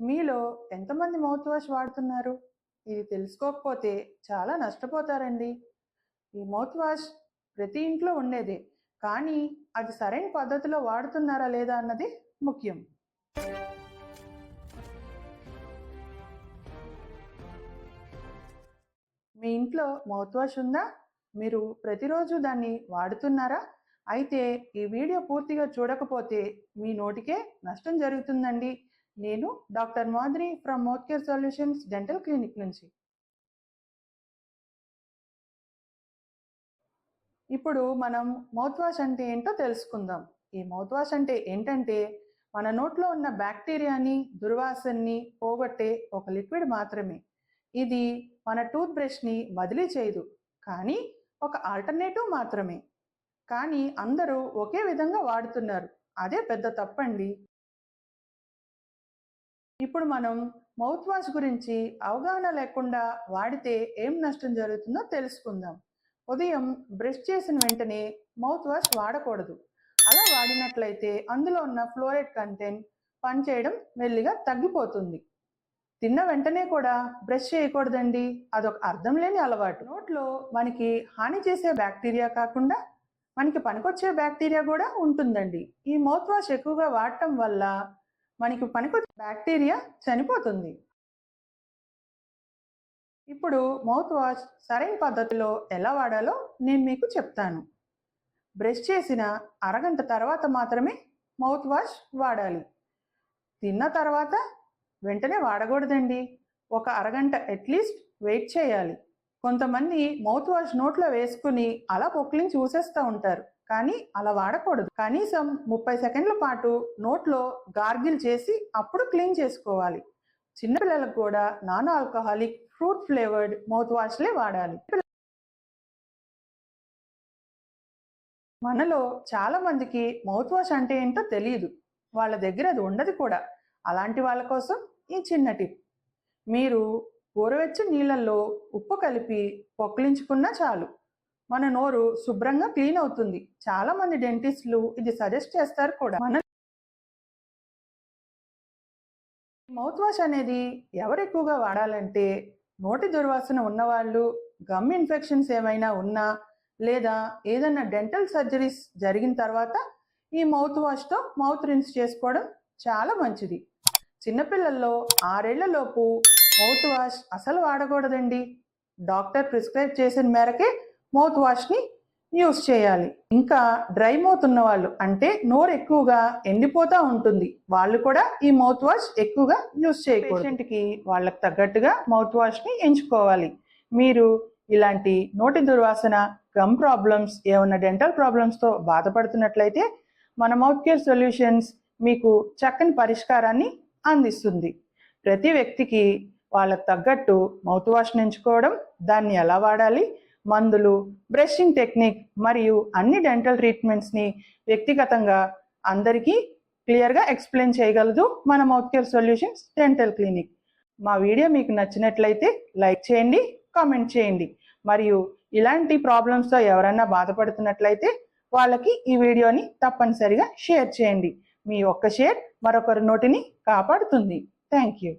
మీలో ఎంతమంది mouth wash వాడుతున్నారు? ఇది తెలుసుకోకపోతే చాలా నష్టపోతారండి. ఈ మౌత్ వాష్ ప్రతి ఇంట్లో ఉండేదే కానీ అది సరైన పద్ధతిలో వాడుతున్నారా లేదా అన్నది ముఖ్యం. మీ ఇంట్లో మౌత్ వాష్ ఉందా? మీరు ప్రతిరోజు దాన్ని వాడుతున్నారా? అయితే ఈ వీడియో పూర్తిగా చూడకపోతే మీ నోటికే నష్టం జరుగుతుందండి. నేను doctor Madhuri from mouth care solutions dental clinic నుంచి. ఇప్పుడు మనం మౌత్ వాష్ అంటే ఏంటో తెలుసుకుందాం. ఈ మౌత్ వాష్ అంటే ఏంటంటే మన నోట్లో ఉన్న బ్యాక్టీరియాని దుర్వాసనని పోగొట్టే ఒక లిక్విడ్ మాత్రమే. ఇది మన టూత్ బ్రష్ని బదిలీ చేయదు కానీ ఒక ఆల్టర్నేటివ్ మాత్రమే. కానీ అందరూ ఒకే విధంగా వాడుతున్నారు. అదే పెద్ద తప్పండి. ఇప్పుడు మనం మౌత్ వాష్ గురించి అవగాహన లేకుండా వాడితే ఏం నష్టం జరుగుతుందో తెలుసుకుందాం. ఉదయం బ్రష్ చేసిన వెంటనే మౌత్ వాష్ వాడకూడదు. అలా వాడినట్లయితే అందులో ఉన్న ఫ్లోరైడ్ కంటెంట్ పనిచేయడం మెల్లిగా తగ్గిపోతుంది. తిన్న వెంటనే కూడా బ్రష్ చేయకూడదండి. అదొక అర్థం లేని అలవాటు. నోట్లో మనకి హాని చేసే బ్యాక్టీరియా కాకుండా మనకి పనికొచ్చే బ్యాక్టీరియా కూడా ఉంటుందండి. ఈ మౌత్ వాష్ ఎక్కువగా వాడటం వల్ల మనకి పనికొచ్చే బ్యాక్టీరియా చనిపోతుంది. ఇప్పుడు మౌత్ వాష్ సరైన పద్ధతిలో ఎలా వాడాలో నేను మీకు చెప్తాను. బ్రష్ చేసిన అరగంట తర్వాత మాత్రమే మౌత్ వాష్ వాడాలి. తిన్న తర్వాత వెంటనే వాడకూడదండి. ఒక అరగంట అట్లీస్ట్ వెయిట్ చేయాలి. కొంతమంది మౌత్ వాష్ నోట్లో వేసుకుని అలా పొక్కిలించి చూసేస్తూ ఉంటారు. కానీ అలా వాడకూడదు. కనీసం ముప్పై సెకండ్ల పాటు నోట్లో గార్గిల్ చేసి అప్పుడు క్లీన్ చేసుకోవాలి. చిన్నపిల్లలకు కూడా non alcoholic fruit flavoured mouth వాష్లే వాడాలి. మనలో చాలా మందికి మౌత్ వాష్ అంటే ఏంటో తెలియదు వాళ్ళ దగ్గర అది ఉండదు కూడా. అలాంటి వాళ్ళ కోసం ఈ చిన్న టిప్. మీరు గోరువెచ్చ నీళ్ళల్లో ఉప్పు కలిపి పొక్కిలించుకున్నా చాలు. మన నోరు శుభ్రంగా క్లీన్ అవుతుంది. చాలా మంది డెంటిస్టులు ఇది సజెస్ట్ చేస్తారు కూడా. మన మౌత్ వాష్ అనేది ఎవరు ఎక్కువగా వాడాలంటే నోటి దుర్వాసన ఉన్నవాళ్ళు గమ్ ఇన్ఫెక్షన్స్ ఏమైనా ఉన్నా లేదా ఏదైనా డెంటల్ సర్జరీస్ జరిగిన తర్వాత ఈ మౌత్ వాష్తో మౌత్ రిన్స్ చేసుకోవడం చాలా మంచిది. చిన్నపిల్లల్లో ఆరేళ్ళలోపు మౌత్ వాష్ అసలు వాడకూడదండి. డాక్టర్ ప్రిస్క్రైబ్ చేసిన మేరకే మౌత్ వాష్ని యూస్ చేయాలి. ఇంకా డ్రై మౌత్ ఉన్న వాళ్ళు అంటే నోరు ఎక్కువగా ఎండిపోతూ ఉంటుంది. వాళ్ళు కూడా ఈ మౌత్ వాష్ ఎక్కువగా యూస్ చేయకూడదు. పేషెంట్కి వాళ్ళకి తగ్గట్టుగా మౌత్ వాష్ని ఎంచుకోవాలి. మీరు ఇలాంటి నోటి దుర్వాసన గమ్ ప్రాబ్లమ్స్ ఏమన్నా డెంటల్ ప్రాబ్లమ్స్తో బాధపడుతున్నట్లయితే మన మౌత్ కేర్ సొల్యూషన్స్ మీకు చక్కని పరిష్కారాన్ని అందిస్తుంది. ప్రతి వ్యక్తికి వాళ్ళకు తగ్గట్టు మౌత్ వాష్ని ఎంచుకోవడం దాన్ని ఎలా వాడాలి మందులు బ్రషింగ్ టెక్నిక్ మరియు అన్ని డెంటల్ ట్రీట్మెంట్స్ని వ్యక్తిగతంగా అందరికీ క్లియర్గా ఎక్స్ప్లెయిన్ చేయగలదు మన mouth care solutions dental clinic మా వీడియో మీకు నచ్చినట్లయితే లైక్ చేయండి కామెంట్ చేయండి. మరియు ఇలాంటి ప్రాబ్లమ్స్తో ఎవరైనా బాధపడుతున్నట్లయితే వాళ్ళకి ఈ వీడియోని తప్పనిసరిగా షేర్ చేయండి. మీ ఒక్క షేర్ మరొకరి నోటిని కాపాడుతుంది. Thank you